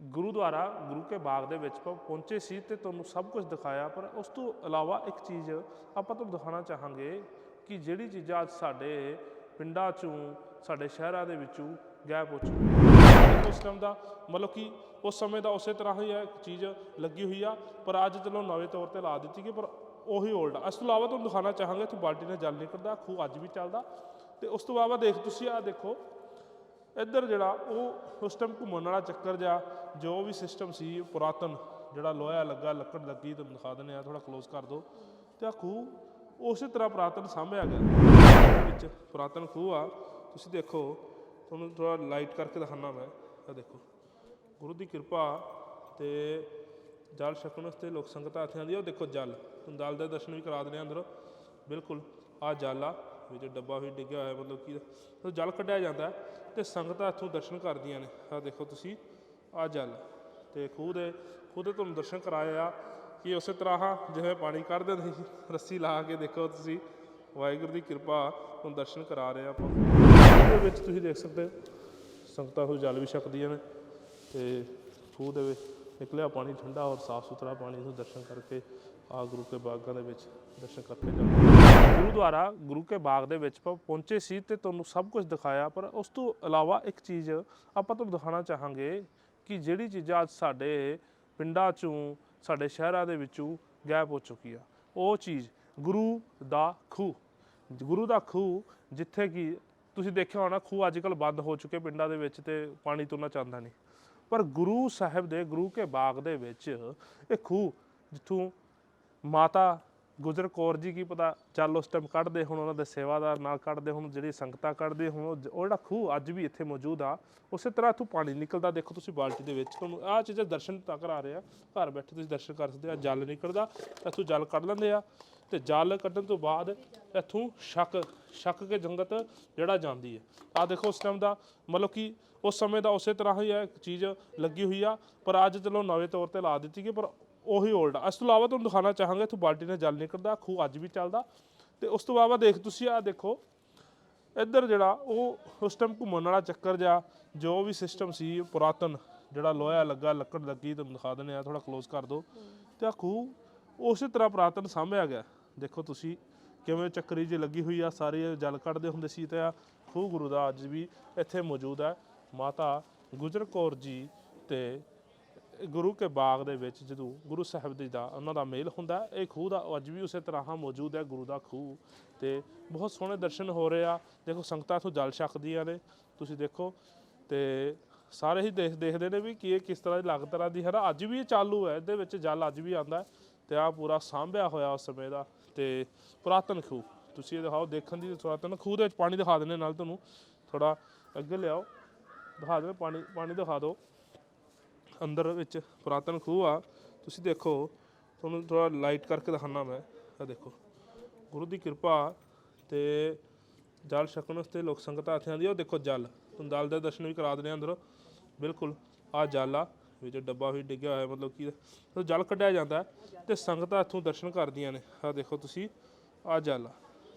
ਗੁਰੂਦੁਆਰਾ ਗੁਰੂ ਕੇ ਬਾਗ ਦੇ ਵਿੱਚ ਪਹੁੰਚੇ ਸੀ ਤੇ ਤੁਹਾਨੂੰ ਸਭ ਕੁਝ ਦਿਖਾਇਆ, ਪਰ ਉਸ ਤੋਂ ਇਲਾਵਾ ਇੱਕ ਚੀਜ਼ ਆਪਾਂ ਤੁਹਾਨੂੰ ਦਿਖਾਉਣਾ ਚਾਹਾਂਗੇ ਕਿ ਜਿਹੜੀ ਚੀਜ਼ਾਂ ਅੱਜ ਸਾਡੇ ਪਿੰਡਾਂ ਚੋਂ, ਸਾਡੇ ਸ਼ਹਿਰਾਂ ਦੇ ਵਿੱਚੋਂ ਗਾਇਬ ਹੋ ਚੁੱਕੀਆਂ ਉਸ ਟਾਈਮ ਦਾ ਮਤਲਬ ਕਿ ਉਸ ਸਮੇਂ ਦਾ ਉਸੇ ਤਰ੍ਹਾਂ ਹੀ ਹੈ ਚੀਜ਼ ਲੱਗੀ ਹੋਈ ਆ, ਪਰ ਅੱਜ ਚਲੋ ਨਵੇਂ ਤੌਰ ਤੇ ਲਾ ਦਿੱਤੀ ਗਈ, ਪਰ ਉਹੀ 올ਡ ਇਸ ਤੋਂ ਇਲਾਵਾ ਤੁਹਾਨੂੰ ਦਿਖਾਉਣਾ ਚਾਹਾਂਗੇ, ਇੱਥੇ ਬਾਲਟੀ ਨਾਲ ਜਲ ਨਿਕਲਦਾ, ਖੂਹ ਅੱਜ ਵੀ ਚੱਲਦਾ। ਤੇ ਉਸ ਤੋਂ ਇਲਾਵਾ ਦੇਖ ਤੁਸੀਂ ਆ ਦੇਖੋ ਇੱਧਰ ਜਿਹੜਾ ਉਹ ਉਸ ਟਾਈਮ ਘੁੰਮਣ ਵਾਲਾ ਚੱਕਰ ਜਿਹਾ, ਜੋ ਵੀ ਸਿਸਟਮ ਸੀ ਪੁਰਾਤਨ, ਜਿਹੜਾ ਲੋਹਾ ਲੱਗਾ, ਲੱਕੜ ਲੱਗੀ, ਤੁਹਾਨੂੰ ਦਿਖਾ ਦਿੰਦੇ ਆ ਥੋੜਾ ਕਲੋਜ਼ ਕਰ ਦਿਓ। ਤੇ ਆ ਖੂਹ ਉਸੇ ਤਰ੍ਹਾਂ ਪੁਰਾਤਨ ਸਾਂਭਿਆ ਗਿਆ। ਵਿੱਚ ਪੁਰਾਤਨ ਖੂਹ ਆ, ਤੁਸੀਂ ਦੇਖੋ, ਤੁਹਾਨੂੰ ਥੋੜਾ ਲਾਈਟ ਕਰਕੇ ਦਿਖਾਣਾ ਮੈਂ ਇਹ ਦੇਖੋ। ਗੁਰੂ ਦੀ ਕਿਰਪਾ ਤੇ ਜਲ ਛਕਣ ਵਾਸਤੇ ਲੋਕ ਸੰਗਤਾਂ ਇੱਥੇ ਆਉਂਦੀ ਆ ਉਹ ਦੇਖੋ ਜਲ। ਤੁਹਾਨੂੰ ਦਲ ਦੇ ਦਰਸ਼ਨ ਵੀ ਕਰਾ ਦਿੰਦੇ ਆ ਅੰਦਰ। ਬਿਲਕੁਲ ਆ ਜਲ ਆ, ਵਿੱਚ ਡੱਬਾ ਵੀ ਡਿੱਗਿਆ ਹੋਇਆ, ਮਤਲਬ ਕੀ ਜਲ ਕੱਢਿਆ ਜਾਂਦਾ ਤੇ ਸੰਗਤਾਂ ਇੱਥੋਂ ਦਰਸ਼ਨ ਕਰਦੀਆਂ ਨੇ। ਆ ਦੇਖੋ ਤੁਸੀਂ ਆ ਜਲ ਤੇ ਖੂਹ ਦੇ ਖੂਹ ਦੇ ਤੁਹਾਨੂੰ ਦਰਸ਼ਨ ਕਰਾਏ ਆ ਕਿ ਉਸੇ ਤਰ੍ਹਾਂ ਜਿਵੇਂ ਪਾਣੀ ਕੱਢਦੇ ਹੁੰਦੇ ਸੀ, ਰੱਸੀ ਲਾ ਕੇ ਦੇਖੋ ਤੁਸੀਂ, ਵਾਹਿਗੁਰੂ ਦੀ ਕਿਰਪਾ ਤੁਹਾਨੂੰ ਦਰਸ਼ਨ ਕਰਾ ਰਹੇ ਆ ਆਪਾਂ। ਖੂਹ ਦੇ ਵਿੱਚ ਤੁਸੀਂ ਦੇਖ ਸਕਦੇ ਹੋ, ਸੰਗਤਾਂ ਉਹ ਜਲ ਵੀ ਛਕਦੀਆਂ ਨੇ ਤੇ ਖੂਹ ਦੇ ਵਿੱਚ ਨਿਕਲਿਆ ਪਾਣੀ ਠੰਡਾ ਔਰ ਸਾਫ਼ ਸੁਥਰਾ ਪਾਣੀ ਨੂੰ ਦਰਸ਼ਨ ਕਰਕੇ ਆ ਗੁਰੂ ਕੇ ਬਾਗਾਂ ਦੇ ਵਿੱਚ ਦਰਸ਼ਨ ਕਰਕੇ ਜਾਂਦੇ ਗੁਰੂਦੁਆਰਾ ਗੁਰੂ ਕੇ ਬਾਗ ਦੇ ਵਿੱਚ ਪਹੁੰਚੇ ਸੀ ਤੇ ਤੁਹਾਨੂੰ ਸਭ ਕੁਝ ਦਿਖਾਇਆ, ਪਰ ਉਸ ਤੋਂ ਇਲਾਵਾ ਇੱਕ ਚੀਜ਼ ਆਪਾਂ ਤੁਹਾਨੂੰ ਦਿਖਾਉਣਾ ਚਾਹਾਂਗੇ ਕਿ ਜਿਹੜੀ ਚੀਜ਼ਾਂ ਅੱਜ ਸਾਡੇ ਪਿੰਡਾਂ ਚੋਂ, ਸਾਡੇ ਸ਼ਹਿਰਾਂ ਦੇ ਵਿੱਚੋਂ ਗਾਇਬ ਹੋ ਚੁੱਕੀ ਆ, ਉਹ ਚੀਜ਼ ਗੁਰੂ ਦਾ ਖੂਹ। ਗੁਰੂ ਦਾ ਖੂਹ ਜਿੱਥੇ ਕਿ ਤੁਸੀਂ ਦੇਖਿਆ ਹੋਣਾ, ਖੂਹ ਅੱਜ ਕੱਲ੍ਹ ਬੰਦ ਹੋ ਚੁੱਕੇ ਪਿੰਡਾਂ ਦੇ ਵਿੱਚ ਤੇ ਪਾਣੀ ਤੁਰਨਾ ਚਾਹੁੰਦਾ ਨਹੀਂ। ਪਰ ਗੁਰੂ ਸਾਹਿਬ ਦੇ, ਗੁਰੂ ਕੇ ਬਾਗ ਦੇ ਵਿੱਚ ਇਹ ਖੂਹ ਜਿੱਥੋਂ ਮਾਤਾ ਗੁਜਰ ਕੌਰ ਜੀ ਕੀ ਪਤਾ ਚੱਲ ਉਸ ਟਾਈਮ ਕੱਢਦੇ ਹੁਣ ਉਹਨਾਂ ਦੇ ਸੇਵਾਦਾਰ ਨਾਲ ਕੱਢਦੇ, ਹੁਣ ਜਿਹੜੀ ਸੰਗਤਾਂ ਕੱਢਦੇ, ਹੁਣ ਉਹ ਉਹ ਜਿਹੜਾ ਖੂਹ ਅੱਜ ਵੀ ਇੱਥੇ ਮੌਜੂਦ ਆ, ਉਸੇ ਤਰ੍ਹਾਂ ਇੱਥੋਂ ਪਾਣੀ ਨਿਕਲਦਾ, ਦੇਖੋ ਤੁਸੀਂ ਬਾਲਟੀ ਦੇ ਵਿੱਚ, ਤੁਹਾਨੂੰ ਆਹ ਚੀਜ਼ਾਂ ਦਰਸ਼ਨ ਤਾਂ ਕਰਾ ਰਹੇ ਆ, ਘਰ ਬੈਠੇ ਤੁਸੀਂ ਦਰਸ਼ਨ ਕਰ ਸਕਦੇ ਆ, ਜਲ ਨਿਕਲਦਾ, ਇੱਥੋਂ ਜਲ ਕੱਢ ਲੈਂਦੇ ਆ ਤੇ ਜਲ ਕੱਢਣ ਤੋਂ ਬਾਅਦ ਇੱਥੋਂ ਛੱਕ ਛੱਕ ਕੇ ਜੰਗਤ ਜਿਹੜਾ ਜਾਂਦੀ ਹੈ। ਆ ਦੇਖੋ ਉਸ ਟਾਈਮ ਦਾ, ਮਤਲਬ ਕਿ ਉਸ ਸਮੇਂ ਦਾ ਉਸੇ ਤਰ੍ਹਾਂ ਹੀ ਹੈ ਇੱਕ ਚੀਜ਼ ਲੱਗੀ ਹੋਈ ਆ, ਪਰ ਅੱਜ ਚਲੋ ਨਵੇਂ ਤੌਰ ਤੇ ਲਾ ਦਿੱਤੀ ਗਈ, ਪਰ ਉਹੀ 올ਡ ਆ। ਇਸ ਤੋਂ ਇਲਾਵਾ ਤੁਹਾਨੂੰ ਦਿਖਾਉਣਾ ਚਾਹਾਂਗੇ, ਇੱਥੋਂ ਬਾਲਟੀ ਨਾਲ ਜਲ ਨਿਕਲਦਾ, ਖੂਹ ਅੱਜ ਵੀ ਚੱਲਦਾ ਤੇ ਉਸ ਤੋਂ ਬਾਅਦ ਦੇਖ ਤੁਸੀਂ ਆ ਦੇਖੋ, ਇੱਧਰ ਜਿਹੜਾ ਉਹ ਉਸ ਟਾਈਮ ਘੁੰਮਣ ਵਾਲਾ ਚੱਕਰ ਜਾ ਜੋ ਵੀ ਸਿਸਟਮ ਸੀ ਪੁਰਾਤਨ, ਜਿਹੜਾ ਲੋਹਾ ਲੱਗਾ, ਲੱਕੜ ਲੱਗੀ, ਤੁਹਾਨੂੰ ਦਿਖਾ ਦਿੰਦੇ ਆ ਥੋੜਾ ਕਲੋਜ਼ ਕਰ ਦਿਓ। ਤੇ ਆ ਖੂਹ ਉਸੇ ਤਰ੍ਹਾਂ ਪੁਰਾਤਨ ਸਾਂਭਿਆ ਗਿਆ। ਦੇਖੋ ਤੁਸੀਂ ਕਿਵੇਂ ਚੱਕਰੀ ਜਿਹੀ ਲੱਗੀ ਹੋਈ ਆ, ਸਾਰੇ ਜਲ ਕੱਢਦੇ ਹੁੰਦੇ ਸੀ ਤੇ ਆ ਖੂਹ ਗੁਰੂ ਦਾ ਅੱਜ ਵੀ ਇੱਥੇ ਮੌਜੂਦ ਹੈ। ਮਾਤਾ ਗੁਜਰ ਕੌਰ ਜੀ ਤੇ ਗੁਰੂ ਕੇ ਬਾਗ ਦੇ ਵਿੱਚ ਜਦੋਂ ਗੁਰੂ ਸਾਹਿਬ ਜੀ ਦਾ ਉਹਨਾਂ ਦਾ ਮੇਲ ਹੁੰਦਾ, ਇਹ ਖੂਹ ਦਾ ਅੱਜ ਵੀ ਉਸੇ ਤਰ੍ਹਾਂ ਮੌਜੂਦ ਹੈ, ਗੁਰੂ ਦਾ ਖੂਹ। ਤੇ ਬਹੁਤ ਸੋਹਣੇ ਦਰਸ਼ਨ ਹੋ ਰਹੇ ਆ। ਦੇਖੋ ਸੰਗਤਾਂ ਤੋਂ ਜਲ ਛਕਦੀਆਂ ਨੇ, ਤੁਸੀਂ ਦੇਖੋ। ਤੇ ਸਾਰੇ ਹੀ ਦੇਖ ਦੇਖਦੇ ਨੇ ਵੀ ਕੀ ਇਹ ਕਿਸ ਤਰ੍ਹਾਂ ਦੀ ਲੱਗ ਤਰ੍ਹਾਂ ਦੀ ਹੈ ਨਾ ਅੱਜ ਵੀ ਇਹ ਚਾਲੂ ਹੈ, ਇਹਦੇ ਵਿੱਚ ਜਲ ਅੱਜ ਵੀ ਆਂਦਾ ਤੇ ਆ ਪੂਰਾ ਸਾਂਭਿਆ ਹੋਇਆ ਉਸ ਸਮੇਂ ਦਾ। ਤੇ ਪੁਰਾਤਨ ਖੂਹ, ਤੁਸੀਂ ਇਹ ਦਿਖਾਓ, ਦੇਖਣ ਦੀ ਪੁਰਾਤਨ ਖੂਹ ਦੇ ਵਿੱਚ ਪਾਣੀ ਦਿਖਾ ਦਿੰਦੇ ਨਾਲ ਤੁਹਾਨੂੰ। ਥੋੜਾ ਅੱਗੇ ਲਿਆਓ, ਦਿਖਾ ਦਿਓ, ਪਾਣੀ ਪਾਣੀ ਦਿਖਾ ਦਿਓ। ਅੰਦਰ ਵਿੱਚ ਪੁਰਾਤਨ ਖੂਹ ਆ, ਤੁਸੀਂ ਦੇਖੋ, ਤੁਹਾਨੂੰ ਥੋੜਾ ਲਾਈਟ ਕਰਕੇ ਦਿਖਾਣਾ ਮੈਂ ਇਹ ਦੇਖੋ। ਗੁਰੂ ਦੀ ਕਿਰਪਾ ਤੇ ਜਲ ਛਕਣ ਵਾਸਤੇ ਲੋਕ ਸੰਗਤਾਂ ਇੱਥੇ ਆਉਂਦੀ ਆ, ਉਹ ਦੇਖੋ ਜਲ। ਤੁਹਾਨੂੰ ਜਲ ਦੇ ਦਰਸ਼ਨ ਵੀ ਕਰਾ ਦਿੰਦੇ ਆ ਅੰਦਰ। ਬਿਲਕੁਲ ਆ ਜਲ ਆ, ਵਿੱਚ ਡੱਬਾ ਵੀ ਡਿੱਗਿਆ ਹੋਇਆ, ਮਤਲਬ ਕਿ ਉਹ ਜਲ ਕੱਢਿਆ ਜਾਂਦਾ ਹੈ ਤੇ ਸੰਗਤਾਂ ਇੱਥੋਂ ਦਰਸ਼ਨ ਕਰਦੀਆਂ ਨੇ। ਆ ਦੇਖੋ ਤੁਸੀਂ ਆ ਜਲ ਆ।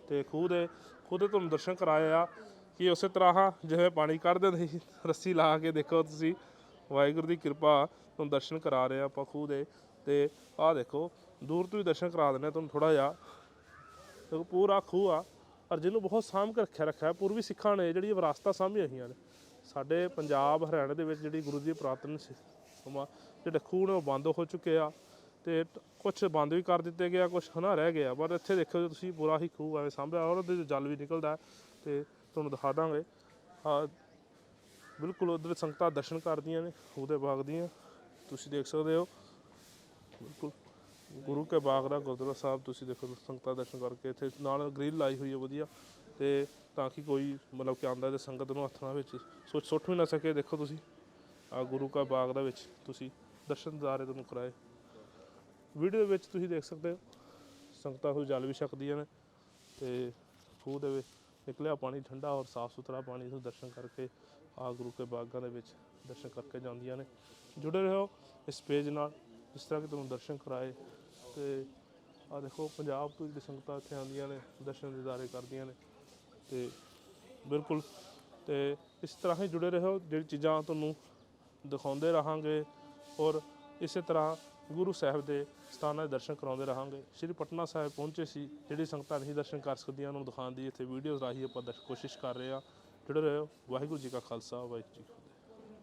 ਤੇ ਖੂਹ ਦੇ ਖੂਹ ਦੇ ਤੁਹਾਨੂੰ ਦਰਸ਼ਨ ਕਰਾਏ ਆ, ਕਿ ਉਸੇ ਤਰ੍ਹਾਂ ਜਿਵੇਂ ਪਾਣੀ ਕੱਢਦੇ ਹੁੰਦੇ ਸੀ ਰੱਸੀ ਲਾ ਕੇ ਦੇਖੋ ਤੁਸੀਂ। ਵਾਹਿਗੁਰੂ ਦੀ ਕਿਰਪਾ ਤੁਹਾਨੂੰ ਦਰਸ਼ਨ ਕਰਾ ਰਹੇ ਆ ਆਪਾਂ ਖੂਹ ਦੇ। ਤੇ ਆਹ ਦੇਖੋ, ਦੂਰ ਤੋਂ ਹੀ ਦਰਸ਼ਨ ਕਰਾ ਦਿੰਦੇ ਆ ਤੁਹਾਨੂੰ ਥੋੜਾ ਜਿਹਾ। ਦੇਖੋ, ਪੂਰਾ ਖੂਹ ਆ ਔਰ ਜਿਹਨੂੰ ਬਹੁਤ ਸਾਂਭ ਕੇ ਰੱਖਿਆ ਰੱਖਿਆ ਪੂਰਬੀ ਸਿੱਖਾਂ ਨੇ ਜਿਹੜੀ ਵਿਰਾਸਤਾਂ ਸਾਂਭੀਆਂ ਹੋਈਆਂ ਨੇ। ਸਾਡੇ ਪੰਜਾਬ, ਹਰਿਆਣਾ ਦੇ ਵਿੱਚ ਜਿਹੜੀ ਗੁਰੂ ਜੀ ਪੁਰਾਤਨ ਜਿਹੜੇ ਖੂਹ ਨੇ ਉਹ ਬੰਦ ਹੋ ਚੁੱਕੇ ਆ ਤੇ ਕੁਝ ਬੰਦ ਵੀ ਕਰ ਦਿੱਤੇ ਗਿਆ ਕੁਝ ਹਨਾ ਰਹਿ ਗਿਆ ਪਰ ਇੱਥੇ ਦੇਖੋ ਤੁਸੀਂ ਪੂਰਾ ਹੀ ਖੂਹ ਐਵੇਂ ਸਾਂਭਿਆ ਔਰ ਉਹਦੇ 'ਚ ਜਲ ਵੀ ਨਿਕਲਦਾ ਹੈ ਤੇ ਤੁਹਾਨੂੰ ਦਿਖਾ ਦਾਂਗੇ। ਆ ਬਿਲਕੁਲ ਉਧਰ ਸੰਗਤਾਂ ਦਰਸ਼ਨ ਕਰਦੀਆਂ ਨੇ, ਉਹਦੇ ਬਾਗ ਦੀਆਂ। ਤੁਸੀਂ ਦੇਖ ਸਕਦੇ ਹੋ। ਬਿਲਕੁਲ ਗੁਰੂ ਕੇ ਬਾਗ ਦਾ ਗੁਰਦੁਆਰਾ ਸਾਹਿਬ ਤੁਸੀਂ ਦੇਖੋ, ਸੰਗਤਾਂ ਦਰਸ਼ਨ ਕਰਕੇ ਇੱਥੇ ਨਾਲ ਗ੍ਰਿਲ ਲਾਈ ਹੋਈ ਹੈ ਵਧੀਆ। ਤੇ ਤਾਂ ਕਿ ਕੋਈ ਮਤਲਬ ਕਿ ਆਂਦਾ ਤੇ ਸੰਗਤ ਨੂੰ ਹੱਥਾਂ ਵਿੱਚ ਸੁੱਟ ਸੁੱਟ ਵੀ ਨਾ ਸਕੇ, ਦੇਖੋ ਤੁਸੀਂ। ਆ ਗੁਰੂ ਕਾ ਬਾਗ ਦਾ ਵਿੱਚ ਤੁਸੀਂ ਦਰਸ਼ਨ ਦਿਦਾਰੇ ਤੁਹਾਨੂੰ ਕਰਾਏ। ਵੀਡੀਓ ਵਿੱਚ ਤੁਸੀਂ ਦੇਖ ਸਕਦੇ ਹੋ, ਸੰਗਤਾਂ ਤੋਂ ਜਲ ਵੀ ਛਕਦੀਆਂ ਨੇ ਤੇ ਖੂਹ ਦੇ ਵਿੱਚ ਨਿਕਲਿਆ ਪਾਣੀ, ਠੰਡਾ ਔਰ ਸਾਫ਼ ਸੁਥਰਾ ਪਾਣੀ ਤੋਂ ਦਰਸ਼ਨ ਕਰਕੇ ਆ ਗੁਰੂ ਕੇ ਬਾਗਾਂ ਦੇ ਵਿੱਚ ਦਰਸ਼ਨ ਕਰਕੇ ਜਾਂਦੀਆਂ ਨੇ। ਜੁੜੇ ਰਹੋ ਇਸ ਪੇਜ ਨਾਲ, ਜਿਸ ਤਰ੍ਹਾਂ ਕਿ ਤੁਹਾਨੂੰ ਦਰਸ਼ਨ ਕਰਾਏ ਤੇ ਆ ਦੇਖੋ, ਪੰਜਾਬ ਤੋਂ ਜਿਹੜੀ ਸੰਗਤਾਂ ਇੱਥੇ ਆਉਂਦੀਆਂ ਨੇ, ਦਰਸ਼ਨ ਦਿਦਾਰੇ ਕਰਦੀਆਂ ਨੇ ਤੇ ਬਿਲਕੁਲ ਤੇ ਇਸ ਤਰ੍ਹਾਂ ਹੀ ਜੁੜੇ ਰਹੋ, ਜਿਹੜੀ ਚੀਜ਼ਾਂ ਤੁਹਾਨੂੰ ਦਿਖਾਉਂਦੇ ਰਹਾਂਗੇ ਔਰ ਇਸੇ ਤਰ੍ਹਾਂ ਗੁਰੂ ਸਾਹਿਬ ਦੇ ਸਥਾਨਾਂ ਦੇ ਦਰਸ਼ਨ ਕਰਾਉਂਦੇ ਰਹਾਂਗੇ। ਸ਼੍ਰੀ ਪਟਨਾ ਸਾਹਿਬ ਪਹੁੰਚੇ ਸੀ, ਜਿਹੜੀ ਸੰਗਤਾਂ ਨਹੀਂ ਦਰਸ਼ਨ ਕਰ ਸਕਦੀਆਂ, ਉਹਨਾਂ ਨੂੰ ਦਿਖਾਉਣ ਦੀ ਇੱਥੇ ਵੀਡੀਓਜ਼ ਰਾਹੀਂ ਆਪਾਂ ਦਰਸ਼ ਕੋਸ਼ਿਸ਼ ਕਰ ਰਹੇ ਹਾਂ। ਜੁੜੇ ਰਹੋ। ਵਾਹਿਗੁਰੂ ਜੀ ਕਾ ਖਾਲਸਾ ਵਾਹਿਗੁਰੂ ਜੀ